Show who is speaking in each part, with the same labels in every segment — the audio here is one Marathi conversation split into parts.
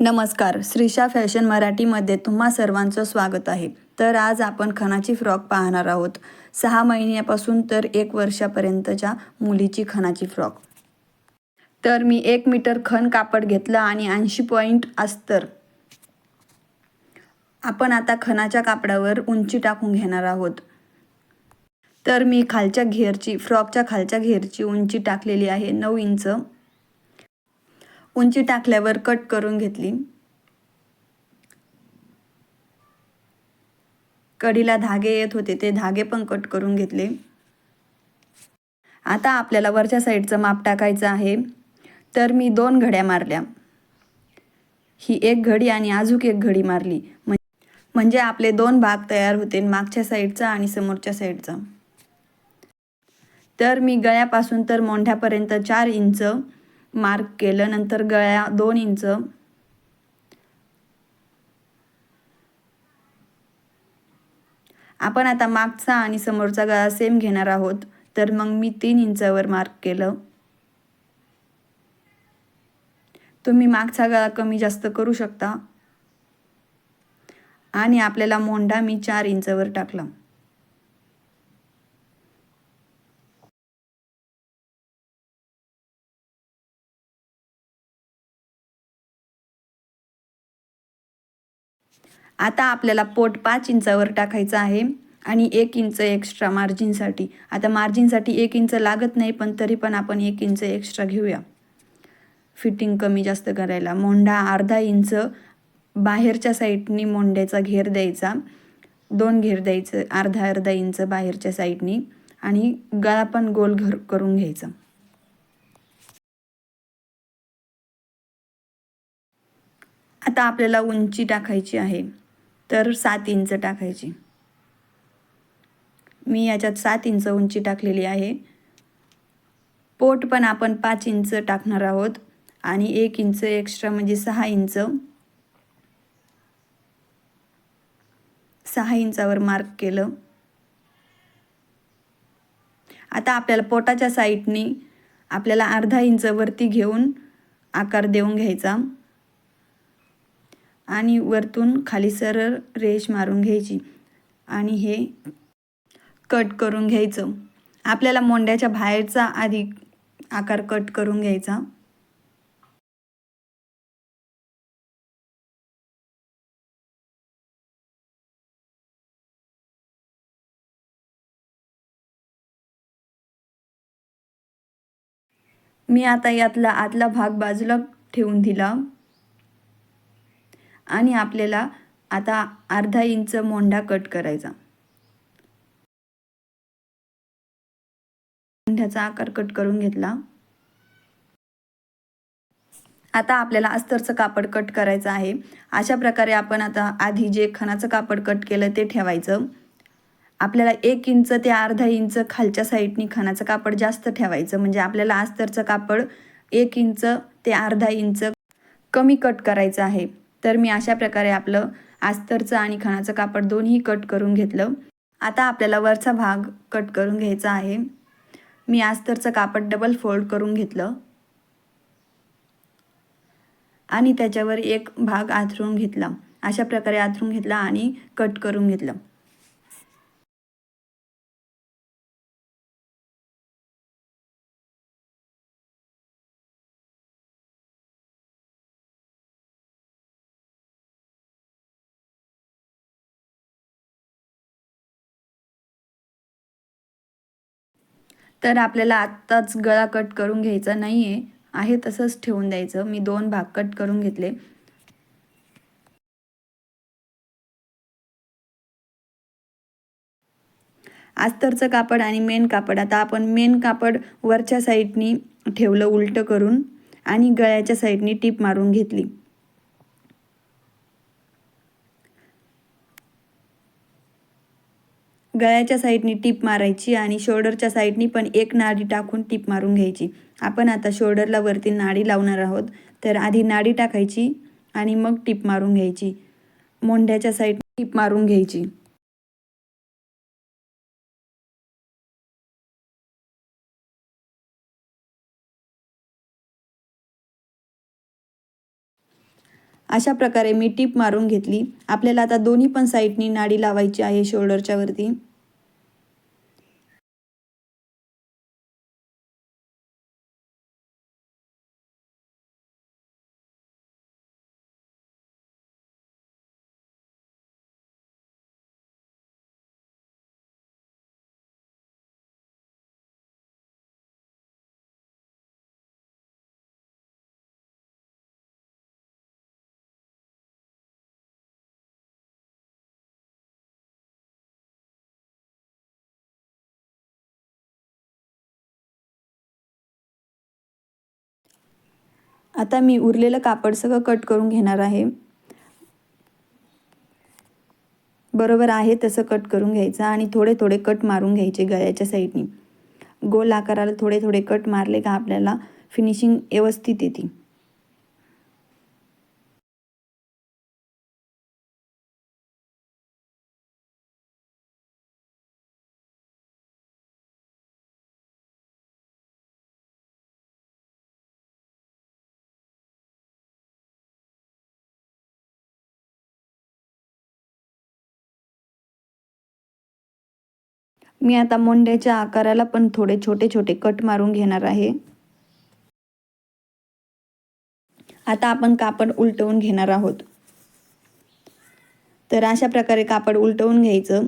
Speaker 1: नमस्कार श्रीशा फॅशन मराठीमध्ये तुम्हा सर्वांचं स्वागत आहे. तर आज आपण खणाची फ्रॉक पाहणार आहोत. सहा महिन्यापासून तर एक वर्षापर्यंतच्या मुलीची खणाची फ्रॉक. तर मी एक मीटर खण कापड घेतलं आणि ऐंशी पॉईंट अस्तर. आपण आता खणाच्या कापडावर उंची टाकून घेणार आहोत. तर मी खालच्या घेरची फ्रॉकच्या खालच्या घेरची उंची टाकलेली आहे नऊ इंच. उंची टाकल्यावर कट करून घेतली. कडीला धागे येत होते ते धागे पण कट करून घेतले. आता आपल्याला वरच्या साईडचं माप टाकायचं आहे. तर मी दोन घड्या मारल्या. ही एक घडी आणि अजूक एक घडी मारली. म्हणजे आपले दोन भाग तयार होते मागच्या साईडचा आणि समोरच्या साईडचा. तर मी गळ्यापासून तर मोंढ्यापर्यंत चार इंच मार्क केलं नंतर गळ्या दोन इंच. आपण आता मागचा आणि समोरचा गळा सेम घेणार आहोत. तर मग मी तीन इंचावर मार्क केलं. तुम्ही मागचा गळा कमी जास्त करू शकता. आणि आपल्याला मोंढा मी चार इंचावर टाकला. आता आपल्याला पोट पाच इंचावर टाकायचं आहे आणि एक इंच एक्स्ट्रा मार्जिनसाठी आता मार्जिनसाठी एक इंच लागत नाही पण तरी पण आपण एक इंच एक्स्ट्रा घेऊया. फिटिंग कमी जास्त करायला. मोंढा अर्धा इंच बाहेरच्या साईडनी मोंढ्याचा घेर द्यायचा. दोन घेर द्यायचं. अर्धा अर्धा इंच बाहेरच्या साईडनी आणि गळा पण गोल घर करून घ्यायचा. आता आपल्याला उंची टाकायची आहे. तर सात इंच टाकायची. मी याच्यात सात इंच उंची टाकलेली आहे. पोट पण आपण पाच इंच टाकणार आहोत आणि एक इंच एक्स्ट्रा म्हणजे सहा इंच. सहा इंचावर मार्क केलं. आता आपल्याला पोटाच्या साईडनी आपल्याला अर्धा इंच वरती घेऊन आकार देऊन घ्यायचा. आणि वरतून खाली सरळ रेश मारून घ्यायची. आणि हे कट करून घ्यायचं. आपल्याला मोंड्याच्या बाहेरचा आधी आकार कट करून घ्यायचा. मी आता यातला आतला भाग बाजूला ठेवून दिला. आणि आपल्याला आता अर्धा इंच मोंढा कट करायचा. मोंढ्याचा आकार कट करून घेतला. आता आपल्याला अस्तरचं कापड कट करायचं आहे. अशा प्रकारे आपण आता आधी जे खणाचं कापड कट केलं ते ठेवायचं. आपल्याला एक इंच ते अर्धा इंच खालच्या साईडनी खणाचं कापड जास्त ठेवायचं. म्हणजे आपल्याला अस्तरचं कापड एक इंच ते अर्धा इंच कमी कट करायचं आहे. तर मी अशा प्रकारे आपलं अस्तरचं आणि खणाचं कापड दोन्ही कट करून घेतलं. आता आपल्याला वरचा भाग कट करून घ्यायचा आहे. मी आस्तरचं कापड डबल फोल्ड करून घेतलं. आणि त्याच्यावर एक भाग आथरून घेतला. अशा प्रकारे आथरून घेतला आणि कट करून घेतलं. तर आपल्याला आत्ताच गळा कट करून घ्यायचा नाही आहे आहे तसंच ठेवून द्यायचं. मी दोन भाग कट करून घेतले. अस्तरचं कापड आणि मेन कापड. आता आपण मेन कापड वरच्या साईडनी ठेवलं उलटं करून आणि गळ्याच्या साईडनी टीप मारून घेतली. गळ्याच्या साईडनी टीप मारायची आणि शोल्डरच्या साईडनी पण एक नाडी टाकून टीप मारून घ्यायची. आपण आता शोल्डरला वरती नाडी लावणार आहोत. तर आधी नाडी टाकायची आणि मग टीप मारून घ्यायची. मोंढ्याच्या साईड टीप मारून घ्यायची. अशा प्रकारे मी टीप मारून घेतली. आपल्याला आता दोन्ही पण साईडनी नाडी लावायची आहे शोल्डरच्या वरती. आता मी उरलेलं कापड सगळं कट करून घेणार आहे. बरोबर आहे तसं कट करून घ्यायचं आणि थोडे थोडे कट मारून घ्यायचे गळ्याच्या साईडनी. गोल आकाराला थोडे थोडे कट मारले का आपल्याला फिनिशिंग व्यवस्थित येते. मी आता मोंड्याच्या आकाराला पण थोडे छोटे छोटे कट मारून घेणार आहे. आता आपण कापड उलटवून घेणार आहोत. तर अशा प्रकारे कापड उलटवून घ्यायचं.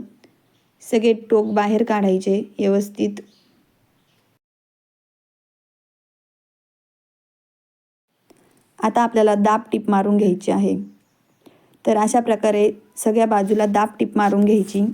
Speaker 1: सगळे टोक बाहेर काढायचे व्यवस्थित. आता आपल्याला दाब टीप मारून घ्यायची आहे. तर अशा प्रकारे सगळ्या बाजूला दाब टीप मारून घ्यायची.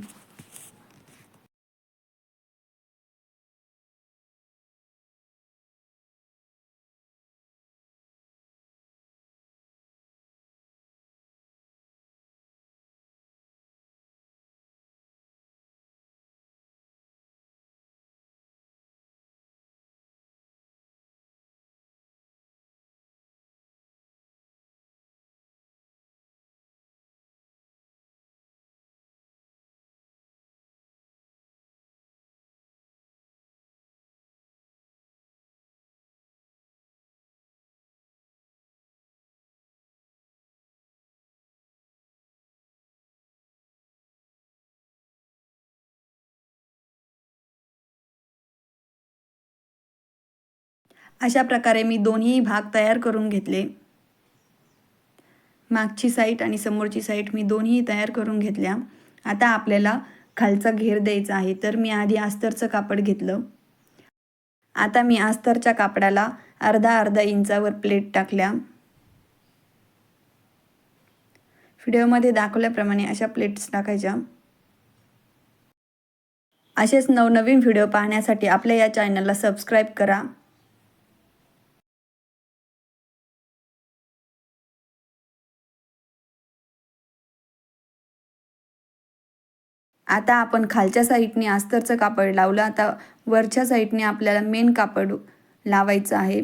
Speaker 1: अशा प्रकारे मी दोन्ही भाग तयार करून घेतले. मागची साईट आणि समोरची साईट मी दोन्ही तयार करून घेतल्या. आता आपल्याला खालचा घेर द्यायचा आहे तर मी आधी अस्तरचं कापड घेतलं. आता मी आस्तरच्या कापडाला अर्धा अर्धा इंचावर प्लेट टाकल्या. व्हिडिओमध्ये दाखवल्याप्रमाणे अशा प्लेट्स टाकायच्या. असेच नवनवीन व्हिडिओ पाहण्यासाठी आपल्या या चॅनलला सबस्क्राईब करा. आता आपण खालच्या साईडने अस्तरचं कापड लावलं आता वरच्या साईडने आपल्याला मेन कापड लावायचं आहे.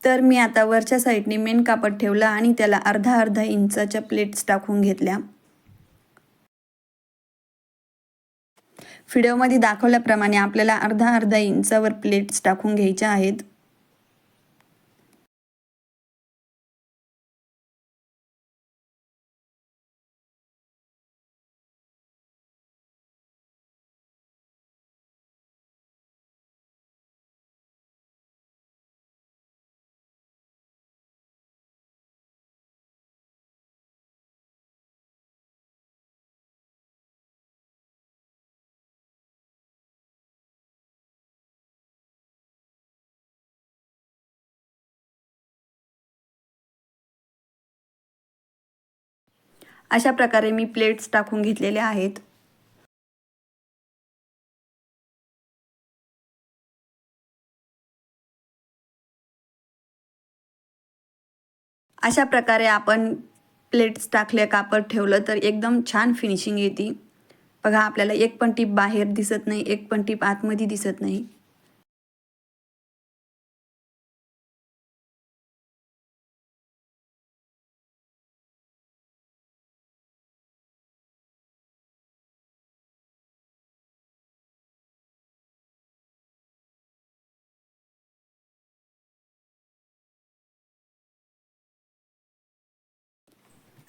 Speaker 1: तर मी आता वरच्या साईडने मेन कापड ठेवलं आणि त्याला अर्धा अर्धा इंचाच्या प्लेट्स टाकून घेतल्या. व्हिडिओमध्ये दाखवल्याप्रमाणे आपल्याला अर्धा अर्धा इंचावर प्लेट्स टाकून घ्यायच्या आहेत. अशा प्रकारे मी प्लेट्स टाकून घेतलेल्या आहेत. अशा प्रकारे आपण प्लेट्स टाकले कापड ठेवलं तर एकदम छान फिनिशिंग येते. बघा आपल्याला एक पण टीप बाहेर दिसत नाही एक पण टीप आतमध्ये दिसत नाही.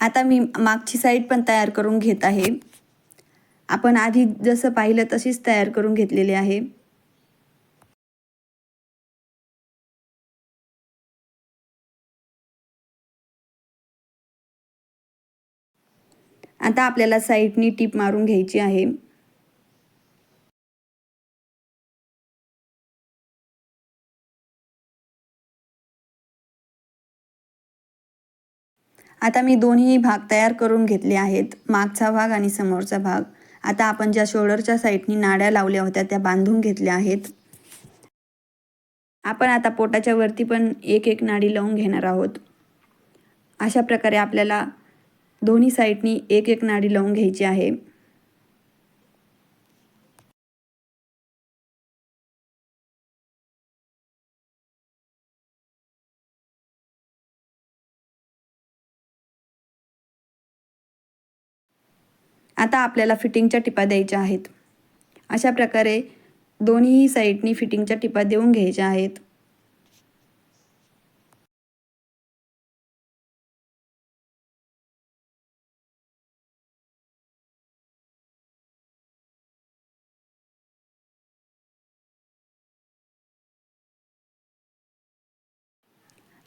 Speaker 1: आता मी मागची साईड पण तयार करून घेत आहे. आपण आधी जसं पाहिलं तशीच तयार करून घेतलेली आहे. आता आपल्याला साईडनी टीप मारून घ्यायची आहे. आता मी दोन्ही भाग तयार करून घेतले आहेत. मागचा भाग आणि समोरचा भाग. आता आपण ज्या शोल्डरच्या साईडनी नाड्या लावल्या होत्या त्या बांधून घेतल्या आहेत. आपण आता पोटाच्या वरती पण एक एक नाडी लावून घेणार आहोत. अशा प्रकारे आपल्याला दोन्ही साईडनी एक एक नाडी लावून घ्यायची आहे. आता आपल्याला फिटिंगच्या टिपा द्यायच्या आहेत. अशा प्रकारे दोन्ही साईडनी फिटिंगच्या टिपा देऊन घ्यायच्या आहेत.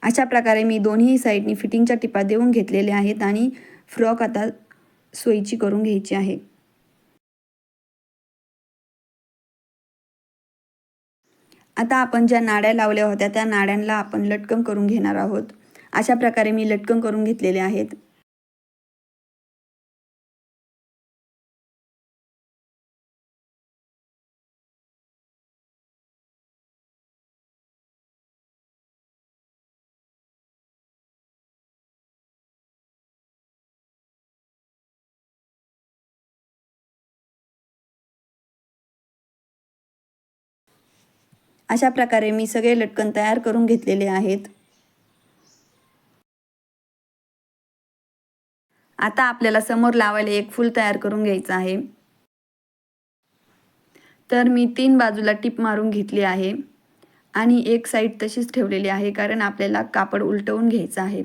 Speaker 1: अशा प्रकारे मी दोन्ही साईडनी फिटिंगच्या टिपा देऊन घेतलेल्या आहेत आणि फ्रॉक आता सोयीची करून घ्यायची आहे. आता आपण ज्या नाड्या लावल्या होत्या त्या नाड्यांना आपण लटकन करून घेणार आहोत. अशा प्रकारे मी लटकन करून घेतलेले आहेत. अशा प्रकारे मी सगळे लटकन तयार करून घेतलेले आहेत. आता आपल्याला समोर लावायला एक फूल तयार करून घ्यायचं आहे. तर मी तीन बाजूला टिप मारून घेतली आहे. आणि एक साईड तशीच ठेवलेली आहे कारण आपल्याला कापड उलटवून घ्यायचं आहे.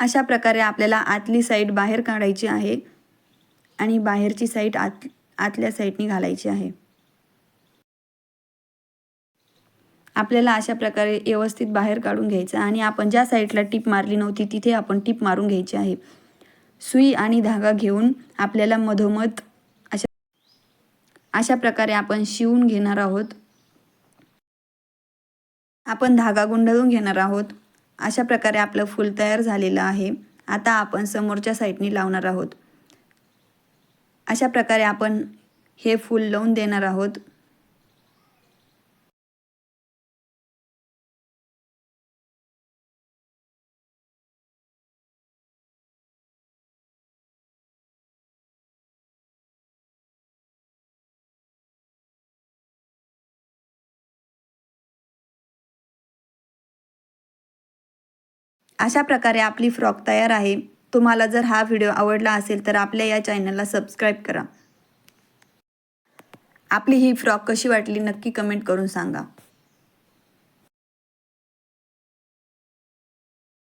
Speaker 1: अशा प्रकारे आपल्याला आतली साईड बाहेर काढायची आहे आणि बाहेरची साईड आत आतल्या साईडनी घालायची आहे. आपल्याला अशा प्रकारे व्यवस्थित बाहेर काढून घ्यायचं आणि आपण ज्या साईडला टीप मारली नव्हती तिथे आपण टीप मारून घ्यायची आहे. सुई आणि धागा घेऊन आपल्याला मधोमध अशा अशा प्रकारे आपण शिवून घेणार आहोत. आपण धागा गुंडळून घेणार आहोत. अशा प्रकारे आपलं फूल तयार झालेलं आहे. आता आपण समोरच्या साईडनी लावणार आहोत. अशा प्रकारे आपण हे फूल लावून देणार आहोत. अशा प्रकारे आपली फ्रॉक तयार आहे. तुम्हाला जर हा व्हिडिओ आवडला असेल तर आपल्या या चॅनलला सबस्क्राईब करा. आपली ही फ्रॉक कशी वाटली नक्की कमेंट करून सांगा.